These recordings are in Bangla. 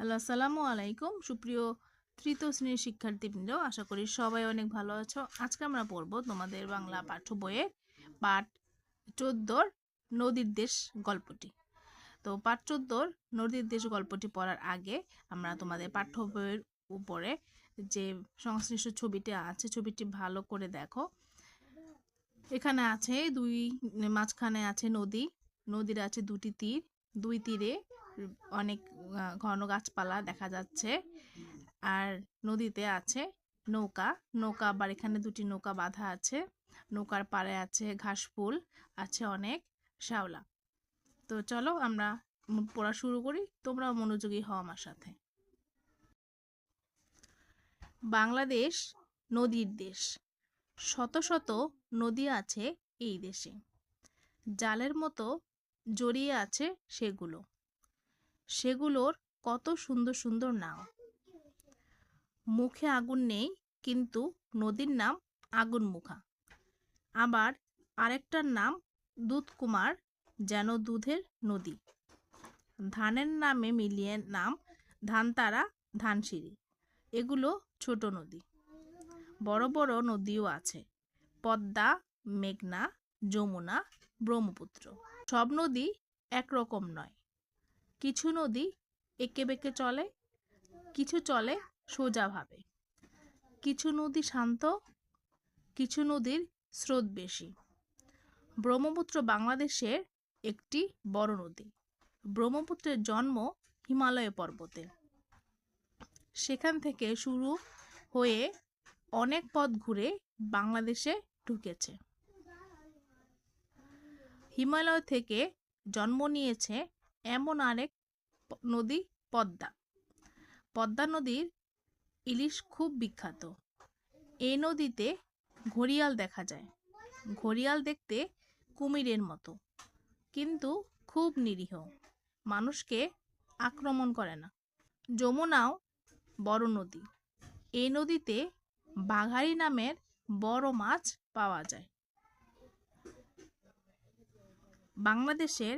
হ্যালো আসসালামু আলাইকুম। সুপ্রিয় তৃতীয় শ্রেণির শিক্ষার্থীবৃন্দ আশা করি সবাই অনেক ভালো আছো। আজকে আমরা পড়ব তোমাদের বাংলা পাঠ্য বইয়ের পাঠ চোদ্দোর নদীর দেশ গল্পটি। তো পাঠ চোদ্দোর নদীর দেশ গল্পটি পড়ার আগে আমরা তোমাদের পাঠ্য বইয়ের উপরে যে সংশ্লিষ্ট ছবিটি আছে ছবিটি ভালো করে দেখো। এখানে আছে দুই মাঝখানে আছে নদী। নদীর আছে দুটি তীর। দুই তীরে অনেক ঘন গাছপালা দেখা যাচ্ছে। আর নদীতে আছে নৌকা। নৌকা আবার এখানে দুটি নৌকা বাঁধা আছে। নৌকার পাড়ে আছে ঘাস ফুল, আছে অনেক শ্যাওলা। তো চলো আমরা পড়া শুরু করি। তোমরা মনোযোগী হও আমার সাথে। বাংলাদেশ নদীর দেশ। শত শত নদী আছে এই দেশে। জালের মতো জড়িয়ে আছে সেগুলো। সেগুলোর কত সুন্দর সুন্দর নাম। মুখে আগুন নেই, কিন্তু নদীর নাম আগুন মুখা আবার আরেকটার নাম দুধকুমার, যেন দুধের নদী। ধানের নামে মিলিয়ে নাম ধানতারা, ধানসিঁড়ি। এগুলো ছোট নদী। বড় বড় নদীও আছে। পদ্মা, মেঘনা, যমুনা, ব্রহ্মপুত্র। সব নদী একরকম নয়। কিছু নদী এঁকে বেঁকে চলে, কিছু চলে সোজাভাবে কিছু নদী শান্ত, কিছু নদীর স্রোত বেশি। ব্রহ্মপুত্র বাংলাদেশের একটি বড় নদী। ব্রহ্মপুত্রের জন্ম হিমালয় পর্বতে। সেখান থেকে শুরু হয়ে অনেক পথ ঘুরে বাংলাদেশে ঢুকেছে। হিমালয় থেকে জন্ম নিয়েছে এমন আরেক নদী পদ্মা। পদ্মা নদীর ইলিশ খুব বিখ্যাত। এই নদীতে ঘড়িয়াল দেখা যায়। ঘড়িয়াল দেখতে কুমিরের মতো, কিন্তু খুব নিরীহ। মানুষকে আক্রমণ করে না। যমুনাও বড় নদী। এই নদীতে বাঘারি নামের বড় মাছ পাওয়া যায়। বাংলাদেশের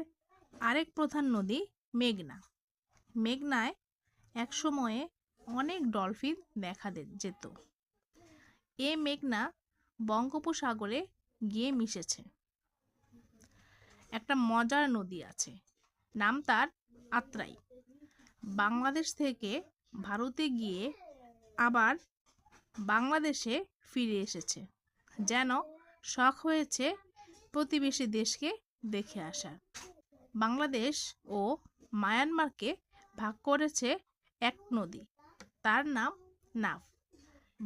আরেক প্রধান নদী মেঘনা। মেঘনায় এক সময়ে অনেক ডলফিন দেখা যেত। এ মেঘনা বঙ্গোপসাগরে গিয়ে মিশেছে। একটা মজার নদী আছে, নাম তার আত্রাই। বাংলাদেশ থেকে ভারতে গিয়ে আবার বাংলাদেশে ফিরে এসেছে, যেন শখ হয়েছে প্রতিবেশী দেশকে দেখে আসার বাংলাদেশ ও মায়ানমারকে ভাগ করেছে এক নদী। তার নাম নাফ।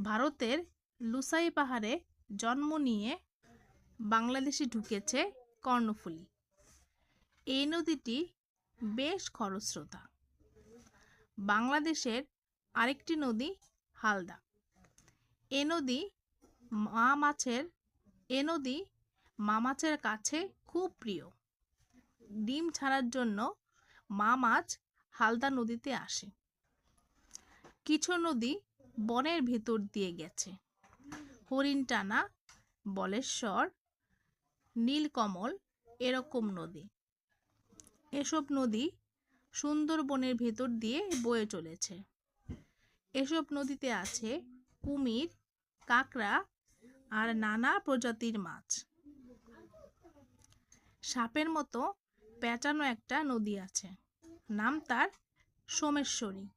ভারতের লুসাই পাহাড়ে জন্ম নিয়ে বাংলাদেশে ঢুকেছে কর্ণফুলী। এই নদীটি বেশ খরস্রোতা। বাংলাদেশের আরেকটি নদী হালদা। এ নদী মা মাছের, এ নদী মা মাছের কাছে খুব প্রিয়। ডিম ছাড়ার জন্য মা মাছ হালদা নদীতে আসে। কিছু নদী বনের ভেতর দিয়ে গেছে। হরিণটানা বলেশ্বর, নীলকমল এরকম নদী। এসব নদী সুন্দরবনের ভেতর দিয়ে বয়ে চলেছে। এসব নদীতে আছে কুমির, কাঁকড়া আর নানা প্রজাতির মাছ। সাপের মতো পেঁচানো একটা নদী আছে। নাম তার সোমেশ্বরী।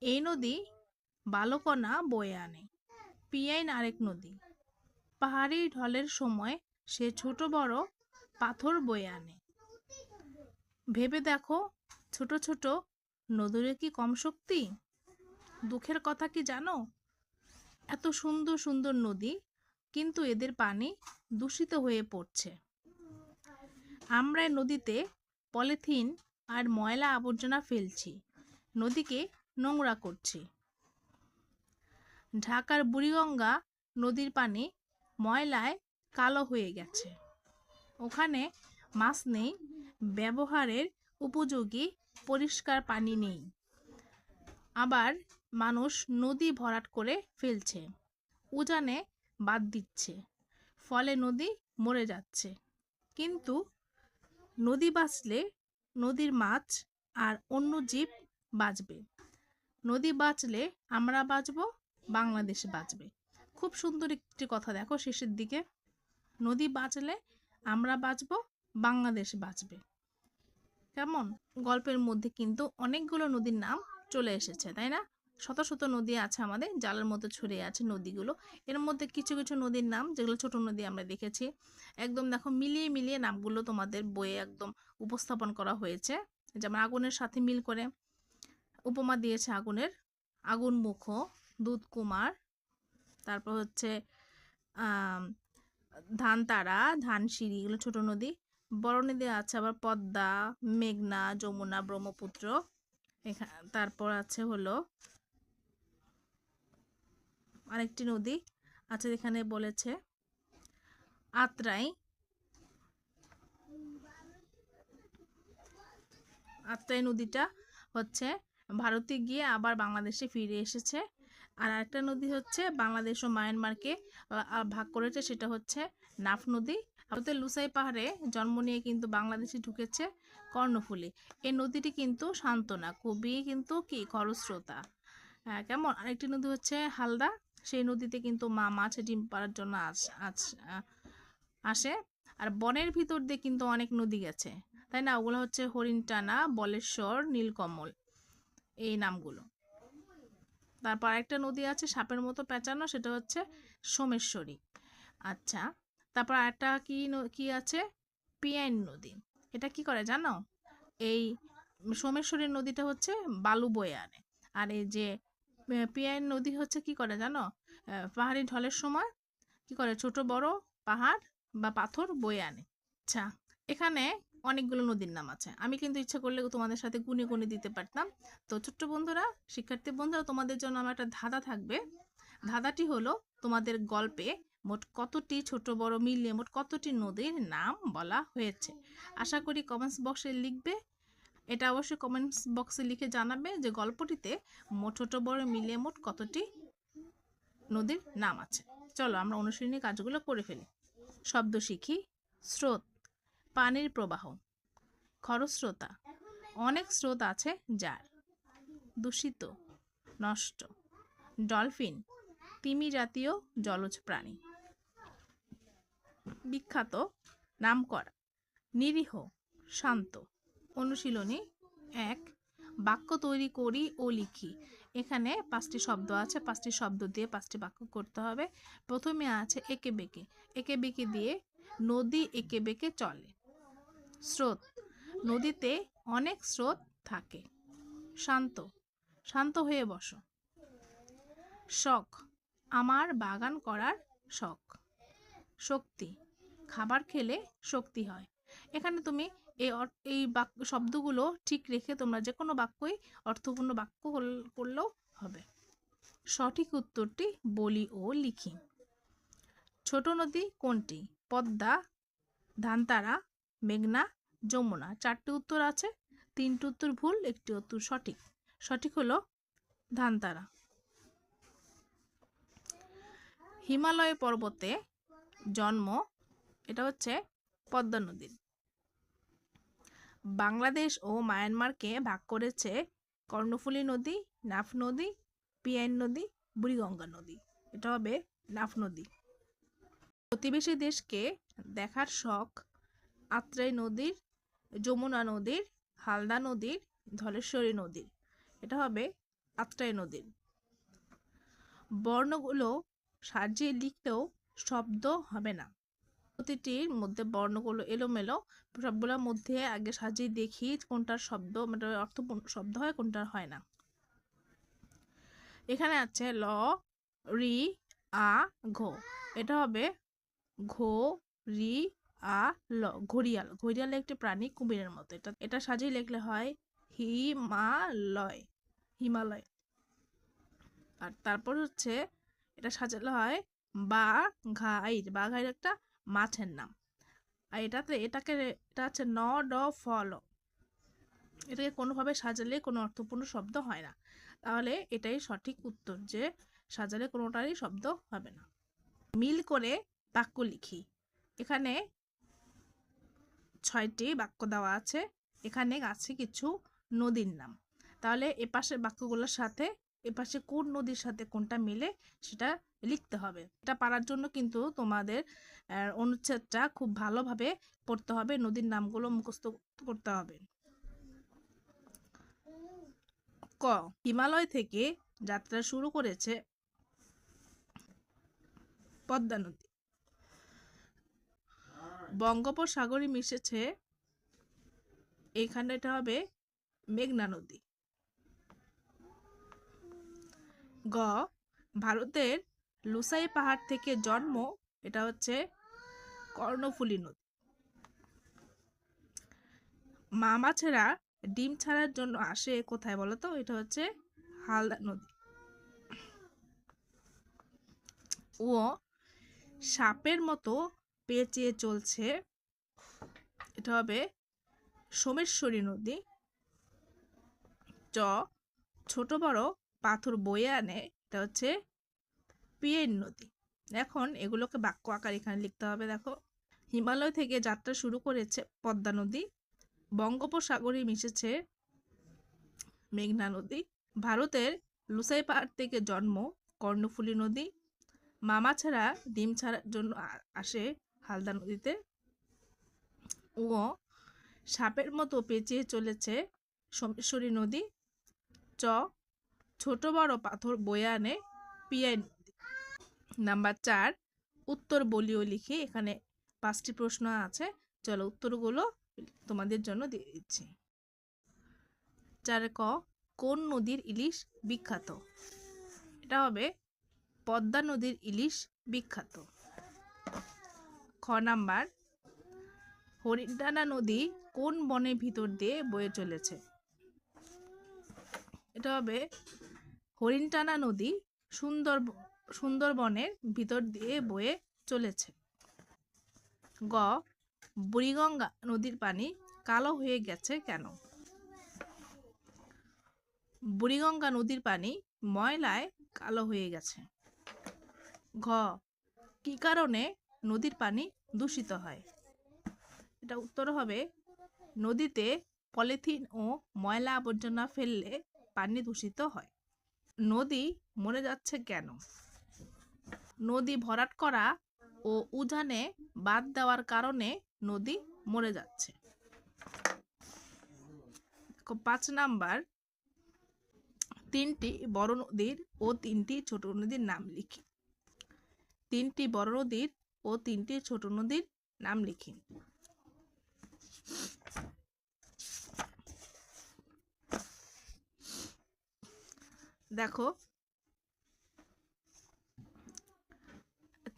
এই নদী বালকণা বয়ে আনে। পিয়াইন আরেক নদী। পাহাড়ি ঢলের সময় সে ছোট বড় পাথর বয়ে আনে। ভেবে দেখো, ছোট ছোট নদীরে কি কম শক্তি? দুঃখের কথা কি জানো? এত সুন্দর সুন্দর নদী, কিন্তু এদের পানি দূষিত হয়ে পড়ছে। আমরা নদীতে পলিথিন আর ময়লা আবর্জনা ফেলছি, নদীকে নোংরা করছি। ঢাকার বুড়িগঙ্গা নদীর পানি ময়লায় কালো হয়ে গেছে। ওখানে মাছ নেই, ব্যবহারের উপযোগী পরিষ্কার পানি নেই। আবার মানুষ নদী ভরাট করে ফেলছে, উজানে বাদ দিচ্ছে, ফলে নদী মরে যাচ্ছে। কিন্তু নদী বাঁচলে নদীর মাছ আর অন্য জীব বাঁচবে। নদী বাঁচলে আমরা বাঁচবো, বাংলাদেশ বাঁচবে। খুব সুন্দর একটি কথা দেখো শেষের দিকে। নদী বাঁচলে আমরা বাঁচবো, বাংলাদেশ বাঁচবে। কেমন? গল্পের মধ্যে কিন্তু অনেকগুলো নদীর নাম চলে এসেছে, তাই না? শত শত নদী আছে আমাদের জালের মতো ছড়িয়ে আছে নদীগুলো। এর মধ্যে কিছু কিছু নদীর নাম যেগুলো ছোট নদী আমরা দেখেছি। একদম দেখো মিলিয়ে মিলিয়ে নামগুলো তোমাদের বইয়ে একদম উপস্থাপন করা হয়েছে। যেমন আগুনের সাথে মিল করে উপমা দিয়েছে আগুনের। আগুন মুখ দুধ কুমার তারপর হচ্ছে আম, ধান তারা ধানসিঁড়ি এগুলো ছোট নদী। বড় নদী আছে আবার পদ্মা মেঘনা যমুনা ব্রহ্মপুত্র। এখা- তারপর আছে হলো আরেকটি নদী আছে এখানে বলেছে, আত্রাই আত্রাই নদীটা হচ্ছে ভারতে গিয়ে আবার বাংলাদেশে ফিরে এসেছে। আর আরেকটা নদী হচ্ছে বাংলাদেশ ও মায়ানমারকে ভাগ করেছে, সেটা হচ্ছে নাফ নদী। ভারতের লুসাই পাহাড়ে জন্ম নিয়ে কিন্তু বাংলাদেশে ঢুকেছে কর্ণফুলী। এই নদীটি কিন্তু শান্ত না খুবই কিন্তু কি, খরস্রোতা। হ্যাঁ কেমন? আরেকটি নদী হচ্ছে হালদা সেই নদীতে কিন্তু মা মাছ ডিম পাড়ার জন্য আস আর বনের ভিতর দিয়ে কিন্তু অনেক নদী গেছে। তাই না? ওগুলো হচ্ছে হরিণটানা, বলেশ্বর, নীলকমল, এই নামগুলো। তারপর একটা নদী আছে সাপের মতো পেঁচানো, সেটা হচ্ছে সোমেশ্বরী। আচ্ছা তারপর একটা কি কি আছে? পিয়াইন নদী। এটা কি করে জানো? এই সোমেশ্বরী নদীটা হচ্ছে বালু বয়ে আনে আর এই যে পিয়াইন নদী হচ্ছে কি করে জানো? পাহাড়ি ঢলের সময় কি করে? ছোট, বড় পাহাড় বা পাথর বয়ে আনে। আচ্ছা এখানে অনেকগুলো নদীর নাম আছে। আমি কিন্তু ইচ্ছা করলে তোমাদের সাথে গুনে গুনে দিতে পারতাম। তো ছোট্ট বন্ধুরা, শিক্ষার্থী বন্ধুরা, তোমাদের জন্য আমার একটা ধাঁধা থাকবে। ধাঁধাটি হলো তোমাদের গল্পে মোট কতটি ছোট, বড় মিলিয়ে মোট কতটি নদীর নাম বলা হয়েছে? আশা করি কমেন্টস বক্সে লিখবে। এটা অবশ্যই কমেন্টস বক্সে লিখে জানাবে যে গল্পটিতে মোট ছোট বড় মিলিয়ে মোট কতটি নদীর নাম আছে। চলো আমরা অনুশীলনী কাজগুলো করে ফেলি। শব্দ শিখি, স্রোত, পানির প্রবাহ, খরস্রোতা, অনেক স্রোত আছে যার, দূষিত, নষ্ট, ডলফিন, তিমি জাতীয় জলজ প্রাণী, বিখ্যাত নামকরা, নিরীহ, শান্ত অনুশীলনী এক, বাক্য তৈরি করি ও লিখি। এখানে পাঁচটি শব্দ আছে, পাঁচটি শব্দ দিয়ে পাঁচটি বাক্য করতে হবে। প্রথমে আছে একে বেঁকে। একে বেঁকে দিয়ে নদী একে বেঁকে চলে। স্রোত। নদীতে অনেক স্রোত থাকে। শান্ত। শান্ত হয়ে বসো। শখ। আমার বাগান করার শখ। শক্তি। খাবার খেলে শক্তি হয়। এখানে তুমি এই এই বাক্য শব্দগুলো ঠিক রেখে তোমরা যে কোনো বাক্যই অর্থপূর্ণ বাক্য করলেও হবে। সঠিক উত্তরটি বলি ও লিখি। ছোট নদী কোনটি? পদ্মা, ধানতারা, মেঘনা, যমুনা। চারটি উত্তর আছে, তিনটি উত্তর ভুল, একটি উত্তর সঠিক। সঠিক হলো ধানতারা। হিমালয় পর্বতে জন্ম, এটা হচ্ছে পদ্মা নদীর বাংলাদেশ ও মায়ানমারকে ভাগ করেছে কর্ণফুলী নদী, নাফ নদী, পিয়াইন নদী, বুড়িগঙ্গা নদী। এটা হবে নাফ নদী। প্রতিবেশী দেশকে দেখার শখ আত্রাই নদীর, যমুনা নদীর, হালদা নদীর, ধলেশ্বরী নদীর। এটা হবে আত্রাই নদীর। বর্ণগুলো সাজিয়ে লিখলেও শব্দ হবে না। প্রতিটির মধ্যে বর্ণগুলো এলোমেলো। সবগুলোর মধ্যে আগে সাজিয়ে দেখি কোনটার শব্দ মানে অর্থপূর্ণ শব্দ হয়, কোনটার হয় না। এখানে আছে ল, রি, আ, ঘো। এটা হবে ঘো, রি, আ, ল, ঘড়িয়াল। ঘড়িয়াল একটি প্রাণী কুমিরের মতো। এটা এটা সাজিয়ে লিখলে হয় হিমালয় হিমালয়। আর তারপর হচ্ছে এটা সাজালে হয় বা ঘাইর বাঘাইর একটা মাছের নাম। আর এটাতে, এটাকে, এটা হচ্ছে ন, ড ফল এটাকে কোনোভাবে সাজালে কোনো অর্থপূর্ণ শব্দ হয় না। তাহলে এটাই সঠিক উত্তর যে সাজালে কোনোটারই শব্দ হবে না। মিল করে বাক্য লিখি। এখানে ছয়টি বাক্য দেওয়া আছে। এখানে আছে কিছু নদীর নাম। তাহলে এপাশের বাক্যগুলোর সাথে, এপাশে কোন নদীর সাথে কোনটা মিলে সেটা লিখতে হবে। এটা পারার জন্য কিন্তু তোমাদের অনুচ্ছেদটা খুব ভালোভাবে পড়তে হবে, নদীর নামগুলো মুখস্থ করতে হবে। ক, হিমালয় থেকে যাত্রা শুরু করেছে পদ্মা নদী। বঙ্গোপসাগরে মিশেছে, এখানে এটা হবে মেঘনা নদী। গ, ভারতের লুসাই পাহাড় থেকে জন্ম, এটা হচ্ছে কর্ণফুলী নদী। মা মাছেরা ডিম ছাড়ার জন্য আসে কোথায় বলো তো এটা হচ্ছে হালদা নদী। ও সাপের মতো পেঁচিয়ে চলছে। এটা হবে সোমেশ্বরী নদী। চ, ছোট বড় পাথর বয়ে আনে। এটা হচ্ছে পিয়েন নদী এখন এগুলোকে বাক্য আকার এখানে লিখতে হবে, দেখো। হিমালয় থেকে যাত্রা শুরু করেছে পদ্মা নদী, বঙ্গোপসাগরে মিশেছে মেঘনা নদী, ভারতের লুসাই পাহাড় থেকে জন্ম কর্ণফুলী নদী মামা ছাড়া ডিম ছাড়ার জন্য আসে হালদা নদীতে, ও সাপের মতো পেঁচিয়ে চলেছে সোমেশ্বরী নদী, চ ছোট বড় পাথর বয়ে আনে পিয়াই নাম্বার চার, উত্তর বলিও লিখে এখানে পাঁচটি প্রশ্ন আছে। চলো উত্তরগুলো তোমাদের জন্য দিয়ে দিচ্ছি। চার ক, কোন নদীর ইলিশ বিখ্যাত? এটা হবে পদ্মা নদীর ইলিশ বিখ্যাত। খ নাম্বার, হরিণটানা নদী কোন বনের ভিতর দিয়ে বয়ে চলেছে? এটা হবে হরিণটানা নদী সুন্দর সুন্দরবনের ভিতর দিয়ে বয়ে চলেছে। গ, বুড়িগঙ্গা নদীর পানি কালো হয়ে গেছে কেন? বুড়িগঙ্গা নদীর পানি ময়লায় কালো হয়ে গেছে। ঘ, কি কারণে নদীর পানি দূষিত হয়? এটা উত্তর হবে, নদীতে পলিথিন ও ময়লা আবর্জনা ফেললে পানি দূষিত হয়। নদী মরে যাচ্ছে কেন? নদী ভরাট করা ও উজানে বাদ দেওয়ার কারণে নদী মরে যাচ্ছে। পাঁচ নাম্বার, তিনটি বড় নদীর ও তিনটি ছোট নদীর নাম লিখি। তিনটি বড় নদীর ও তিনটি ছোট নদীর নাম লিখি। দেখো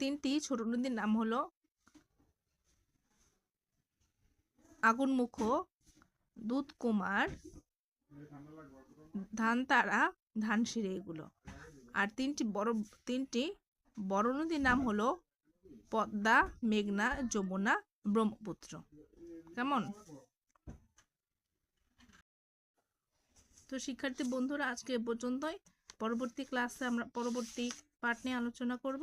তিনটি, ছোট নদীর নাম হলো আগুনমুখ দুধ কুমার ধানতারা, ধানসিঁড়ি এগুলো। আর তিনটি বড় তিনটি বড় নদীর নাম হলো পদ্মা, মেঘনা, যমুনা, ব্রহ্মপুত্র। কেমন? তো শিক্ষার্থী বন্ধুরা, আজকে এ পর্যন্তই। পরবর্তী ক্লাসে আমরা, পরবর্তী পাঠ নিয়ে আলোচনা করব।